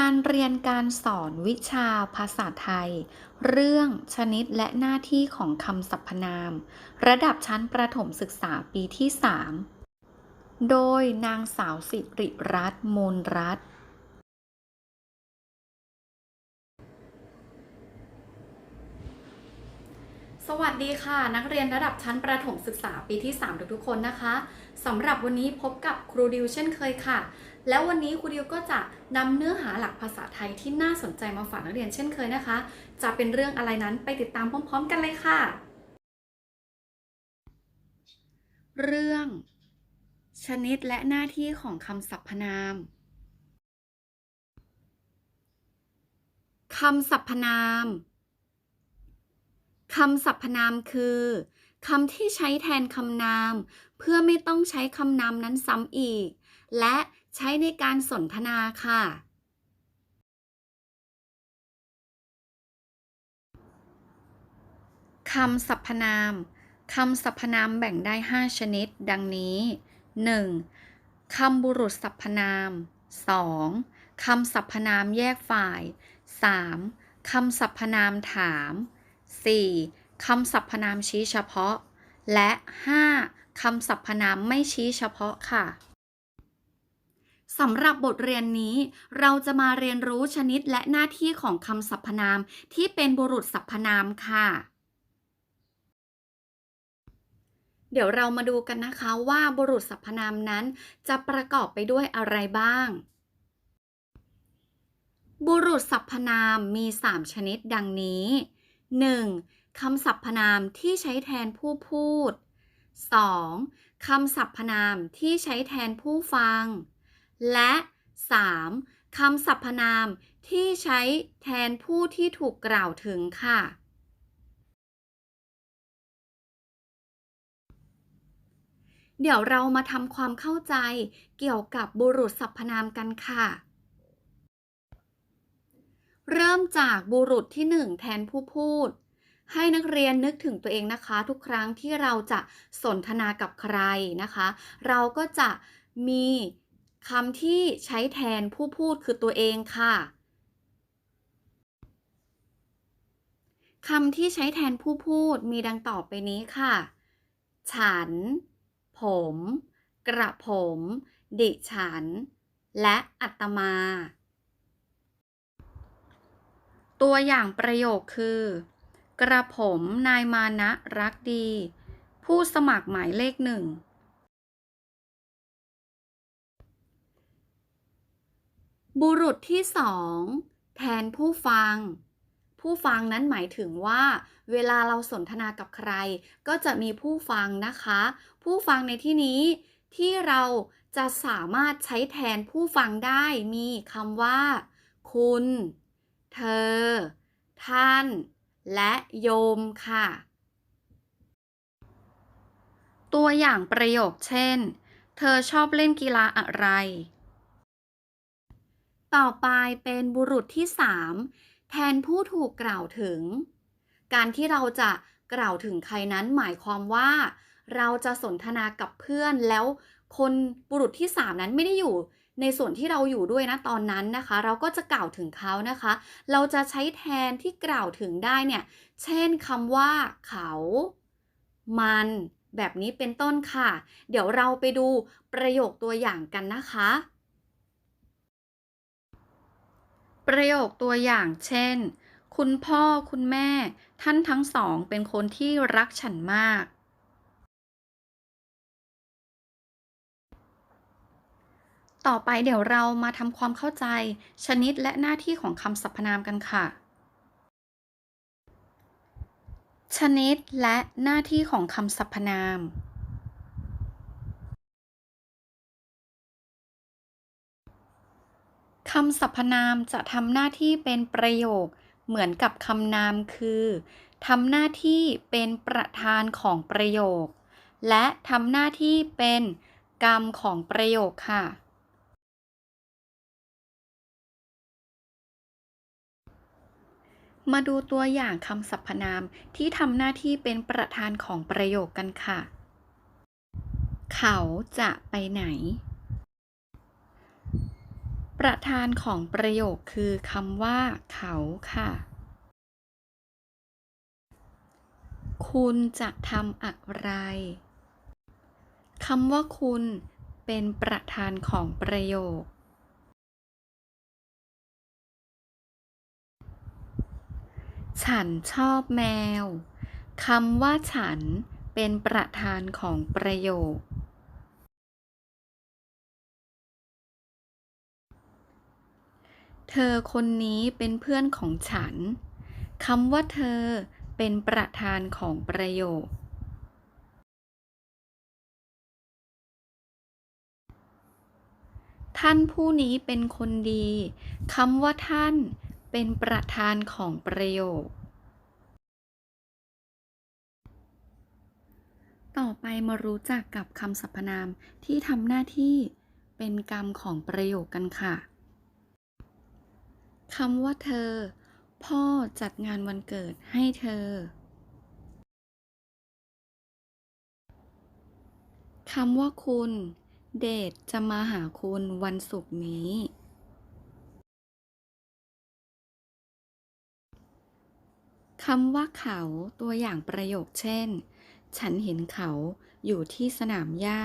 การเรียนการสอนวิชาภาษาไทย เรื่องชนิดและหน้าที่ของคำสรรพนาม ระดับชั้นประถมศึกษาปีที่ 3 โดยนางสาวสิริรัตน์มูลรัตน์สวัสดีค่ะ นักเรียนระดับชั้นประถมศึกษาปีที่ 3 ทุกๆคนนะคะ สำหรับวันนี้พบกับครูดิวเช่นเคยค่ะ แล้ววันนี้ครูดิวก็จะนำเนื้อหาหลักภาษาไทยที่น่าสนใจมาฝากนักเรียนเช่นเคยนะคะ จะเป็นเรื่องอะไรนั้นไปติดตามพร้อม ๆ กันเลยค่ะ เรื่อง ชนิดและหน้าที่ของคำสรรพนามคำสรรพนาม คำสรรพนามคือ คำที่ใช้แทนคำนาม เพื่อไม่ต้องใช้คำนามนั้นซ้ำอีก และใช้ในการสนทนาค่ะ คำสรรพนาม คำสรรพนามแบ่งได้ 5 ชนิด ดังนี้ 1. คำบุรุษสรรพนาม 2. คำสรรพนามแยกฝ่าย 3. คำสรรพนามถาม 4. คำสรรพนามชี้เฉพาะ และ 5. คำสรรพนามไม่ชี้เฉพาะค่ะสำหรับบทเรียนนี้ เราจะมาเรียนรู้ชนิดและหน้าที่ของคำสรรพนามที่เป็นบุรุษสรรพนามค่ะ เดี๋ยวเรามาดูกันนะคะว่าบุรุษสรรพนามนั้น จะประกอบไปด้วยอะไรบ้าง บุรุษสรรพนามมี 3 ชนิดดังนี้ 1. คำสรรพนามที่ใช้แทนผู้พูด 2. คำสรรพนามที่ใช้แทนผู้ฟัง และ 3. คำสรรพนามที่ใช้แทนผู้ที่ถูกกล่าวถึงค่ะ เดี๋ยวเรามาทำความเข้าใจเกี่ยวกับบุรุษสรรพนามกันค่ะ เริ่มจากบุรุษที่หนึ่งแทนผู้พูด ให้นักเรียนนึกถึงตัวเองนะคะ ทุกครั้งที่เราจะสนทนากับใครนะคะ เราก็จะมีคำที่ใช้แทนผู้พูดคือตัวเองค่ะคำที่ใช้แทนผู้พูดมีดังต่อไปนี้ค่ะ ฉัน ผม กระผม ดิฉัน และอัตมา ตัวอย่างประโยคคือ กระผมนายมานะรักดี ผู้สมัครหมายเลขหนึ่ง บุรุษที่สองแทนผู้ฟัง ผู้ฟังนั้นหมายถึงว่า เวลาเราสนทนากับใคร ก็จะมีผู้ฟังนะคะ ผู้ฟังในที่นี้ที่เราจะสามารถใช้แทนผู้ฟังได้มีคำว่า คุณ เธอ ท่าน และโยมค่ะ ตัวอย่างประโยคเช่น เธอชอบเล่นกีฬาอะไร ต่อไปเป็นบุรุษที่ 3 แทนผู้ถูกกล่าวถึง การที่เราจะกล่าวถึงใครนั้นหมายความว่า เราจะสนทนากับเพื่อนแล้วคนบุรุษที่ 3 นั้นไม่ได้อยู่ ในส่วนที่เราอยู่ด้วยนะตอนนั้นนะคะ เราก็จะกล่าวถึงเขานะคะ เราจะใช้แทนที่กล่าวถึงได้เนี่ย เช่นคำว่าเขา มัน แบบนี้เป็นต้นค่ะ เดี๋ยวเราไปดูประโยคตัวอย่างกันนะคะ ประโยคตัวอย่างเช่น คุณพ่อคุณแม่ ท่านทั้งสองเป็นคนที่รักฉันมาก ต่อไปเดี๋ยวเรามาทำความเข้าใจ ชนิดและหน้าที่ของคำสรรพนามกันค่ะ ชนิดและหน้าที่ของคำสรรพนาม คำสรรพนามจะทำหน้าที่เป็นประโยค เหมือนกับคำนามคือทำหน้าที่เป็นประธานของประโยค และทำหน้าที่เป็นกรรมของประโยคค่ะ มาดูตัวอย่างคำสรรพนามที่ทำหน้าที่เป็นประธานของประโยคกันค่ะ เขาจะไปไหน ประธานของประโยคคือคำว่า เขาค่ะ คุณจะทำอะไรคำว่าคุณเป็นประธานของประโยค ฉันชอบแมว คำว่าฉันเป็นประธานของประโยค เธอคนนี้เป็นเพื่อนของฉัน คำว่าเธอเป็นประธานของประโยค ท่านผู้นี้เป็นคนดี คำว่าท่าน เป็นประธานของประโยค ต่อไปมารู้จักกับคำสรรพนามที่ทำหน้าที่เป็นกรรมของประโยคกันค่ะคำว่าเธอ พ่อจัดงานวันเกิดให้เธอคำว่าคุณ เดทจะมาหาคุณวันศุกร์นี้ คำว่าเขาตัวอย่างประโยคเช่น ฉันเห็นเขาอยู่ที่สนามหญ้า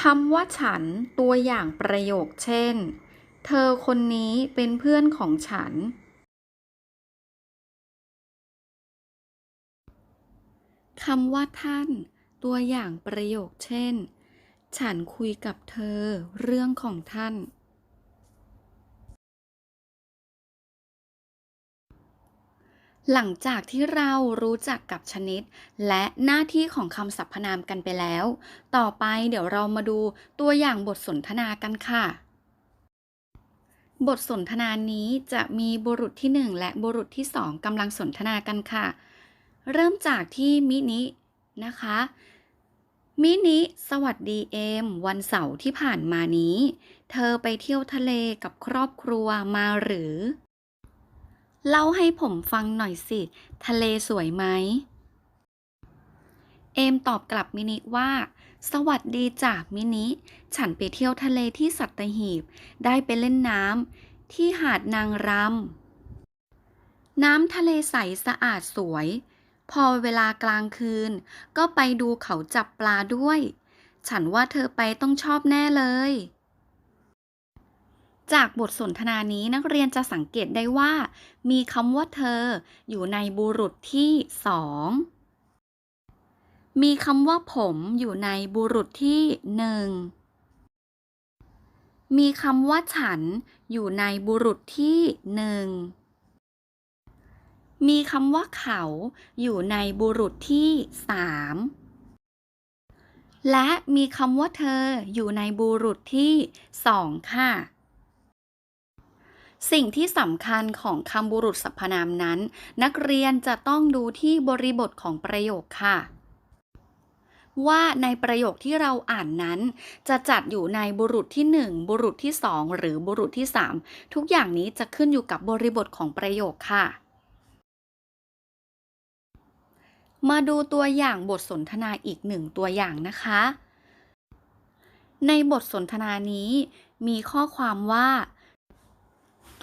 คำว่าฉันตัวอย่างประโยคเช่น เธอคนนี้เป็นเพื่อนของฉัน คำว่าท่าน ตัวอย่างประโยคเช่น ฉันคุยกับเธอเรื่องของท่าน หลังจากที่เรารู้จักกับชนิด และหน้าที่ของคำสรรพนามกันไปแล้ว ต่อไปเดี๋ยวเรามาดูตัวอย่างบทสนทนากันค่ะ บทสนทนานี้จะมีบุรุษที่ 1 และบุรุษที่ 2กำลังสนทนากันค่ะ เริ่มจากที่มินินะคะ มินิสวัสดีเอม วันเสาร์ที่ผ่านมานี้ เธอไปเที่ยวทะเลกับครอบครัวมาหรือ เล่าให้ผมฟังหน่อยสิ ทะเลสวยไหม เอมตอบกลับมินิว่า สวัสดีจ้ะมินิ ฉันไปเที่ยวทะเลที่สัตหีบ ได้ไปเล่นน้ำที่หาดนางรำ น้ำทะเลใสสะอาดสวย พอเวลากลางคืน ก็ไปดูเขาจับปลาด้วย ฉันว่าเธอไปต้องชอบแน่เลย จากบทสนทนานี้นักเรียนจะสังเกตได้ว่า มีคำว่าเธอ อยู่ในบุรุษที่สองมีคำว่าผมอยู่ในบุรุษที่หนึ่งมีคำว่าฉันอยู่ในบุรุษที่หนึ่ง มีคำว่าเขาอยู่ในบุรุษที่สามและมีคำว่าเธออยู่ในบุรุษที่สองค่ะ สิ่งที่สำคัญของคำบุรุษสรรพนามนั้น นักเรียนจะต้องดูที่บริบทของประโยคค่ะ ว่าในประโยคที่เราอ่านนั้น จะจัดอยู่ในบุรุษที่ 1 บุรุษที่ 2 หรือบุรุษที่ 3 ทุกอย่างนี้จะขึ้นอยู่กับบริบทของประโยคค่ะ มาดูตัวอย่างบทสนทนาอีกหนึ่งตัวอย่างนะคะ ในบทสนทนานี้มีข้อความว่า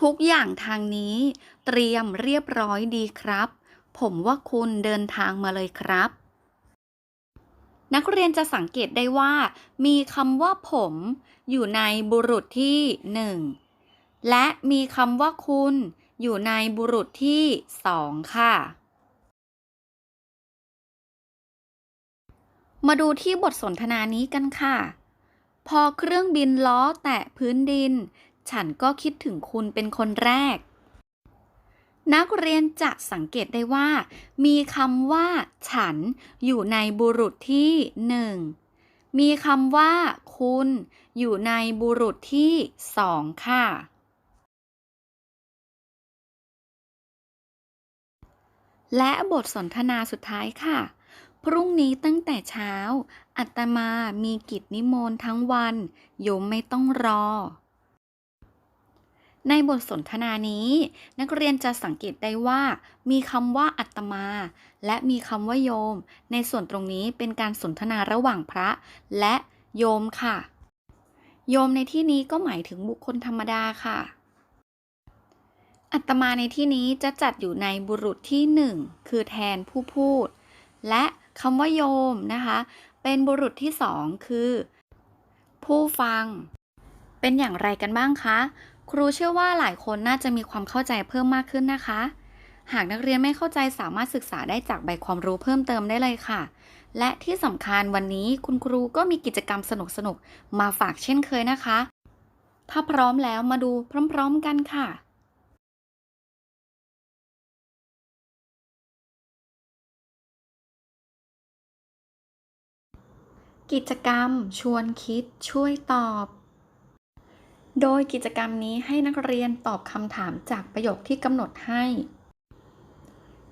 ทุกอย่างทางนี้ เตรียมเรียบร้อยดีครับ ผมว่าคุณเดินทางมาเลยครับ นักเรียนจะสังเกตได้ว่า มีคำว่าผม อยู่ในบุรุษที่หนึ่งและมีคำว่าคุณ อยู่ในบุรุษที่สองค่ะมาดูที่บทสนทนานี้กันค่ะ พอเครื่องบินล้อแตะพื้นดิน ฉันก็คิดถึงคุณเป็นคนแรก นักเรียนจะสังเกตได้ว่า มีคำว่า ฉัน อยู่ในบุรุษที่หนึ่งมีคำว่า คุณ อยู่ในบุรุษที่สองค่ะ และบทสนทนาสุดท้ายค่ะ พรุ่งนี้ตั้งแต่เช้า อัตมามีกิจนิมนต์ทั้งวัน โยมไม่ต้องรอ ในบทสนทนานี้ นักเรียนจะสังเกตได้ว่า มีคำว่าอัตมา และมีคำว่าโยม ในส่วนตรงนี้เป็นการสนทนาระหว่างพระ และโยมค่ะ โยมในที่นี้ก็หมายถึงบุคคลธรรมดาค่ะ อัตมาในที่นี้จะจัดอยู่ในบุรุษที่หนึ่งคือแทนผู้พูด และคำว่าโยมนะคะ เป็นบุรุษที่สองคือ ผู้ฟัง เป็นอย่างไรกันบ้างคะ ครูเชื่อว่าหลายคนน่าจะมีความเข้าใจเพิ่มมากขึ้นนะคะ หากนักเรียนไม่เข้าใจสามารถศึกษาได้จากใบความรู้เพิ่มเติมได้เลยค่ะ และที่สำคัญวันนี้คุณครูก็มีกิจกรรมสนุกๆมาฝากเช่นเคยนะคะ ถ้าพร้อมแล้วมาดูพร้อมๆกันค่ะกิจกรรมชวนคิดช่วยตอบ โดยกิจกรรมนี้ให้นักเรียนตอบคำถามจากประโยคที่กำหนดให้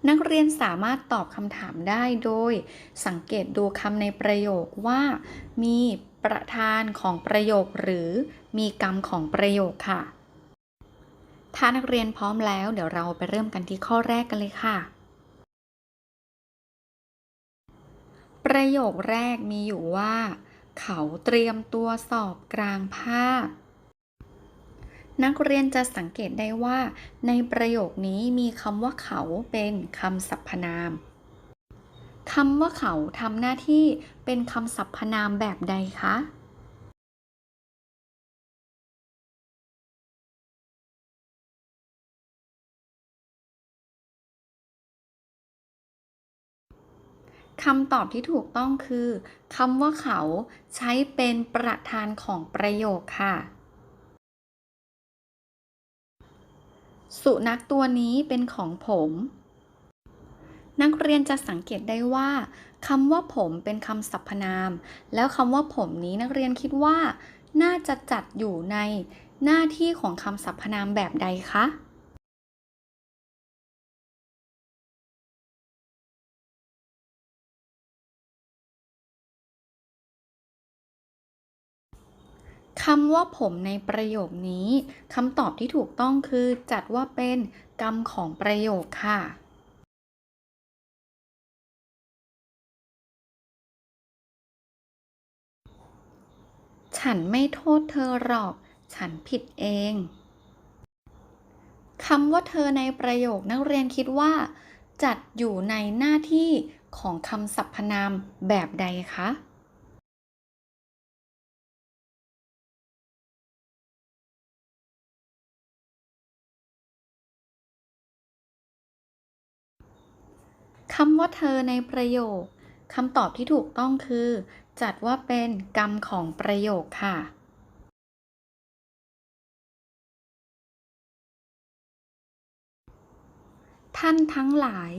นักเรียนสามารถตอบคำถามได้โดย สังเกตดูคำในประโยคว่า มีประธานของประโยคหรือมีกรรมของประโยคค่ะ ถ้านักเรียนพร้อมแล้วเดี๋ยวเราไปเริ่มกันที่ข้อแรกกันเลยค่ะ ประโยคแรกมีอยู่ว่า เขาเตรียมตัวสอบกลางภาค นักเรียนจะสังเกตได้ว่า ในประโยคนี้มีคำว่าเขาเป็นคำสรรพนามคำว่าเขาทำหน้าที่เป็นคำสรรพนามแบบใดคะ คำตอบที่ถูกต้องคือคำว่าเขาใช้เป็นประธานของประโยคค่ะ สุนัขตัวนี้เป็นของผม นักเรียนจะสังเกตได้ว่าคำว่าผมเป็นคำสรรพนาม แล้วคำว่าผมนี้นักเรียนคิดว่า น่าจะจัดอยู่ในหน้าที่ของคำสรรพนามแบบใดคะ คำว่าผมในประโยคนี้คำตอบที่ถูกต้องคือจัดว่าเป็นกรรมของประโยคค่ะ ฉันไม่โทษเธอหรอก ฉันผิดเองคำว่าเธอในประโยคนักเรียนคิดว่า จัดอยู่ในหน้าที่ของคำสรรพนามแบบใดคะ คำว่าเธอในประโยคคำตอบที่ถูกต้องคือ จัดว่าเป็นกรรมของประโยคค่ะ ท่านทั้งหลาย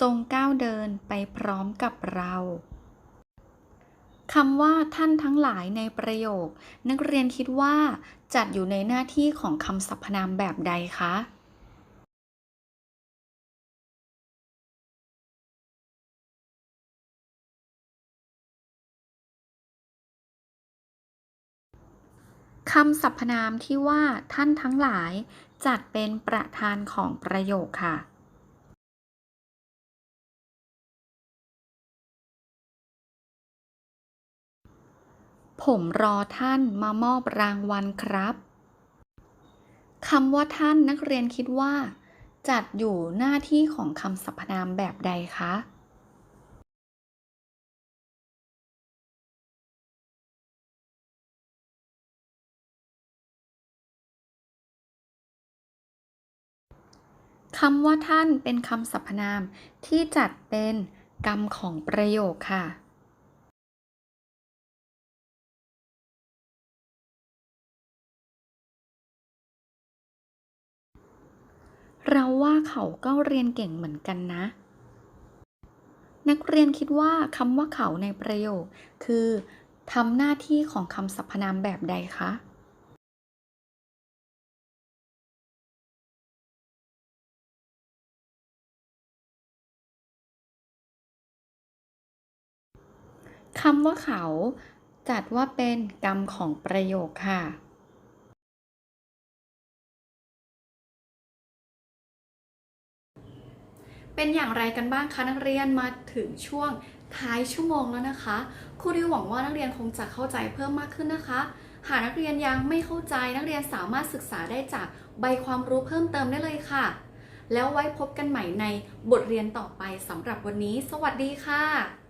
จงก้าวเดินไปพร้อมกับเราคำว่าท่านทั้งหลายในประโยค นักเรียนคิดว่า จัดอยู่ในหน้าที่ของคำสรรพนามแบบใดคะ คำสรรพนามที่ว่าท่านทั้งหลายจัดเป็นประธานของประโยคค่ะ ผมรอท่านมามอบรางวัลครับคำว่าท่านนักเรียนคิดว่า จัดอยู่หน้าที่ของคำสรรพนามแบบใดคะ คำว่าท่านเป็นคำสรรพนามที่จัดเป็นกรรมของประโยคค่ะ เราว่าเขาก็เรียนเก่งเหมือนกันนะ นักเรียนคิดว่าคำว่าเขาในประโยค คือทำหน้าที่ของคำสรรพนามแบบใดคะ คำว่าเขา จัดว่าเป็นกรรมของประโยคค่ะ เป็นอย่างไรกันบ้างคะนักเรียนมาถึงช่วงท้ายชั่วโมงแล้วนะคะครูดิวหวังว่านักเรียนคงจะเข้าใจเพิ่มมากขึ้นนะคะ หากนักเรียนยังไม่เข้าใจนักเรียนสามารถศึกษาได้จากใบความรู้เพิ่มเติมได้เลยค่ะ แล้วไว้พบกันใหม่ในบทเรียนต่อไปสำหรับวันนี้ สวัสดีค่ะ